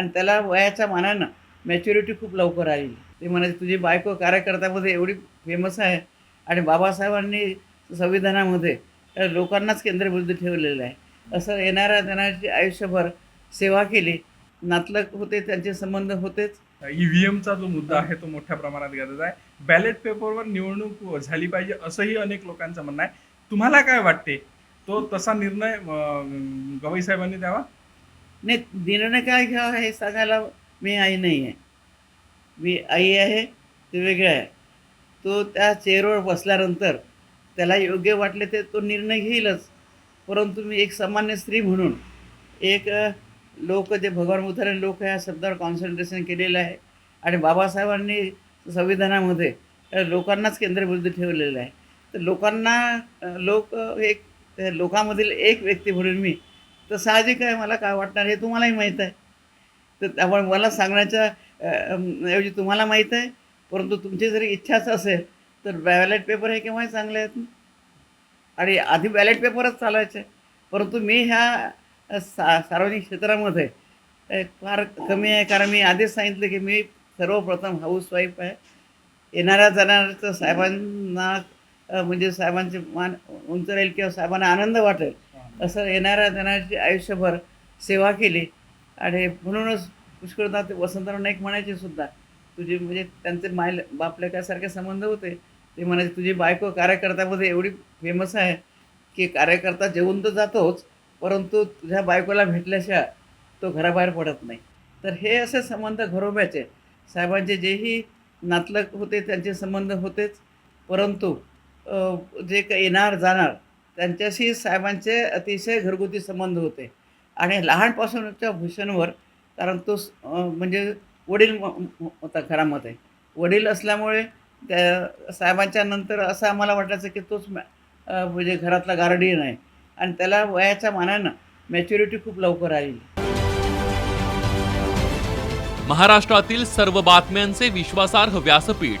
आणि त्याला वयाच्या मानानं मॅच्युरिटी खूप लवकर आली. ते म्हणायचे तुझी बायको कार्यकर्त्यामध्ये एवढी फेमस आहे आणि बाबासाहेबांनी संविधानामध्ये लोकांनाच केंद्रबिंदू ठेवलेलं आहे. असं येणाऱ्या जाणाऱ्याची आयुष्यभर सेवा केली. नातलग होते त्यांचे संबंध होतेच. ईव्हीएमचा जो मुद्दा आहे तो मोठ्या प्रमाणात गरज आहे. बॅलेट पेपरवर निवडणूक झाली पाहिजे असंही अनेक लोकांचं म्हणणं आहे. तुम्हाला काय वाटते? तो तसा निर्णय गवई साहेबांनी द्यावा? नाही निर्णय काय घ्यावा हे सांगायला मी आई नाही आहे. मी आई आहे ते वेगळं आहे. तो त्या चेअरवर बसल्यानंतर त्याला योग्य वाटले ते तो निर्णय घेईलच. परंतु मी एक सामान्य स्त्री म्हणून एक लोक जे भगवान बुद्धाने लोक ह्या शब्दावर कॉन्सन्ट्रेशन केलेलं आहे आणि बाबासाहेबांनी संविधानामध्ये लोकांनाच केंद्रबिंदू ठेवलेलं आहे. तर लोकांना लोक एक त्या लोकांमधील एक व्यक्ती म्हणून मी तर साहजिक आहे मला काय वाटणार हे तुम्हालाही माहीत आहे. तर त्यामुळे मला सांगण्याच्या ऐवजी तुम्हाला माहीत आहे परंतु तुमची जरी इच्छाच असेल तर बॅलेट पेपर हे केव्हाही चांगले आहेत आणि आधी बॅलेट पेपरच चालायचे. परंतु मी ह्या सा सार्वजनिक क्षेत्रामध्ये फार कमी आहे कारण मी आधीच सांगितलं की मी सर्वप्रथम हाऊसवाईफ आहे. येणाऱ्या जाणाऱ्याचं साहेबांना म्हणजे साहेबांचे मान उंच राहील किंवा साहेबांना आनंद वाटेल. असं येणाऱ्या जणांची आयुष्यभर सेवा केली. आणि म्हणूनच पुष्कळदा ते वसंतराव नाईक म्हणायचे सुद्धा तुझी म्हणजे त्यांचे माय बापलेकासारखे संबंध होते. ते म्हणायचे तुझी बायको कार्यकर्त्यामध्ये एवढी फेमस आहे की कार्यकर्ता जेवून तर जातोच परंतु तुझ्या बायकोला भेटल्याशिवाय तो घराबाहेर पडत नाही. तर हे असे संबंध घरोब्याचे. साहेबांचे जेही नातलग होते त्यांचे संबंध होतेच. परंतु जे काही येणार जाणार त्यांच्याशी साहेबांचे अतिशय घरगुती संबंध होते. आणि लहानपासूनच्या भूषणवर कारण तो म्हणजे वडील होता घरामध्ये. वडील असल्यामुळे त्या साहेबांच्या नंतर असं आम्हाला वाटायचं की तोच मॅ- म्हणजे घरातला गार्डियन आहे. आणि त्याला वयाच्या मानानं मॅच्युरिटी खूप लवकर आली. महाराष्ट्रातील सर्व बातम्यांचे विश्वासार्ह व्यासपीठ.